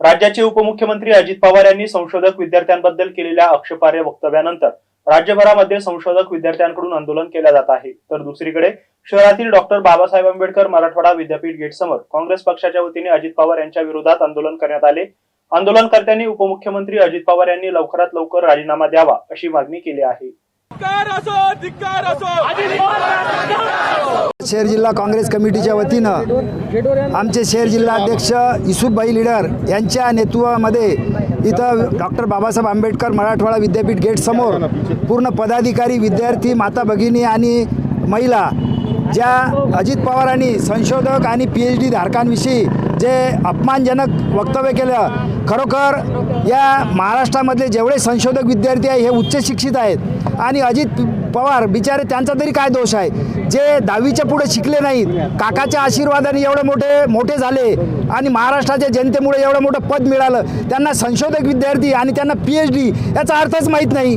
राज्याचे उपमुख्यमंत्री अजित पवार यांनी संशोधक विद्यार्थ्यांबद्दल केलेल्या आक्षेपार्ह वक्तव्यानंतर राज्यभरामध्ये संशोधक विद्यार्थ्यांकडून आंदोलन केलं जात आहे. तर दुसरीकडे शहरातील डॉक्टर बाबासाहेब आंबेडकर मराठवाडा विद्यापीठ गेटसमोर काँग्रेस पक्षाच्या वतीने अजित पवार यांच्या विरोधात आंदोलन करण्यात आले. आंदोलनकर्त्यांनी उपमुख्यमंत्री अजित पवार यांनी लवकरात लवकर राजीनामा द्यावा अशी मागणी केली आहे. शहर जिल्हा काँग्रेस कमिटीच्या वतीनं आमचे शहर जिल्हा अध्यक्ष युसुफभाई लिडर यांच्या नेतृत्वामध्ये इथं डॉक्टर बाबासाहेब आंबेडकर मराठवाडा विद्यापीठ गेटसमोर पूर्ण पदाधिकारी विद्यार्थी माता भगिनी आणि महिला ज्या अजित पवारांनी संशोधक आणि पी एच डी धारकांविषयी जे अपमानजनक वक्तव्य केलं खरोखर या महाराष्ट्रामधले जेवढे संशोधक विद्यार्थी आहे हे उच्च शिक्षित आहेत. आणि अजित पवार बिचारे त्यांचा तरी काय दोष आहे? जे दहावीच्या पुढे शिकले नाहीत काकाच्या आशीर्वादाने एवढे मोठे मोठे झाले आणि महाराष्ट्राच्या जनतेमुळे एवढं मोठं पद मिळालं त्यांना संशोधक विद्यार्थी आणि त्यांना पी एच डी याचा अर्थच माहीत नाही.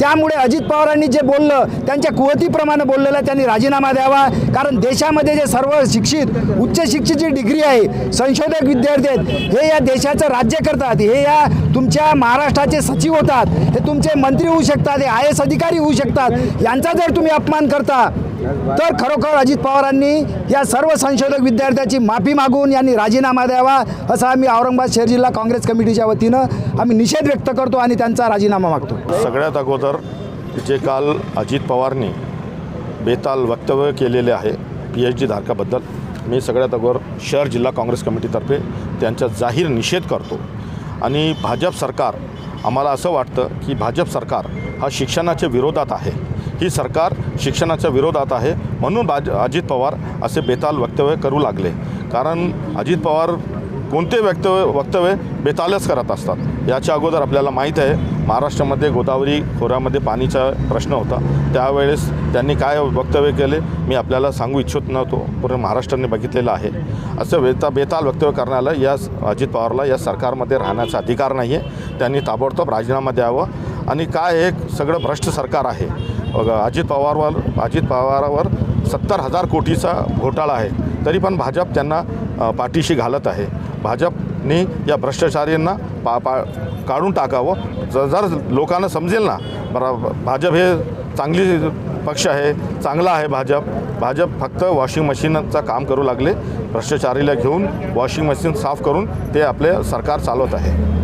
त्यामुळे अजित पवारांनी जे बोललं त्यांच्या कुवतीप्रमाणे बोललेलं त्यांनी राजीनामा द्यावा. कारण देशामध्ये जे सर्व शिक्षित उच्च शिक्षितची डिग्री आहे संशोधक विद्यार्थी आहेत हे या देशाचं राज्य करतात. हे या तुमच्या महाराष्ट्राचे सचिव होतात. हे तुमचे मंत्री होऊ शकतात हे आय एस अधिकारी होऊ शकतात. यांचा जर तुम्ही अपमान करता तर खरोखर अजित पवारांनी या सर्व संशोधक विद्यार्थ्याची माफी मागून यांनी राजीनामा द्यावा असा आम्ही औरंगाबाद शहर जिल्हा काँग्रेस कमिटीच्या वतीनं आम्ही निषेध व्यक्त करतो आणि त्यांचा राजीनामा मागतो. सगळ्यात अगोदर जे काल अजित पवारनी बेताल वक्तव्य केलेले आहे पी एच डी धारकाबद्दल मी सगळ्यात अगोदर शहर जिल्हा काँग्रेस कमिटीतर्फे त्यांचा जाहीर निषेध करतो. आणि भाजप सरकार आम्हाला असं वाटतं की भाजप सरकार हा शिक्षणाच्या विरोधात आहे. ही सरकार शिक्षणाच्या विरोधात आहे म्हणून भाज अजित पवार असे बेताल वक्तव्य करू लागले. कारण अजित पवार कोणते वक्तव्य वक्तव्य बेतालच करत असतात. याच्या अगोदर आपल्याला माहीत आहे महाराष्ट्रामध्ये गोदावरी खोऱ्यामध्ये पाणीचा प्रश्न होता. त्यावेळेस त्यांनी काय वक्तव्य केले मी आपल्याला सांगू इच्छित नव्हतो. पूर्ण महाराष्ट्राने बघितलेलं आहे. असं बेता बेताल वक्तव्य करण्याला या अजित पवारला या सरकारमध्ये राहण्याचा अधिकार नाही आहे त्यांनी ताबडतोब राजीनामा द्यावं. आणि काय हे सगळं भ्रष्ट सरकार आहे अजित पवारवर अजित पवारावर सत्तर हजार कोटीचा घोटाळा आहे. तरी पण भाजप त्यांना पाठीशी घालत आहे. भाजपने या भ्रष्टाचारींना पा पा काढून टाकावं. जर जर लोकांना समजेल ना भाजप हे चांगली पक्ष आहे चांगला आहे भाजप. भाजप फक्त वॉशिंग मशीनचं काम करू लागले. भ्रष्टाचारीला घेऊन वॉशिंग मशीन साफ करून ते आपले सरकार चालवत आहे.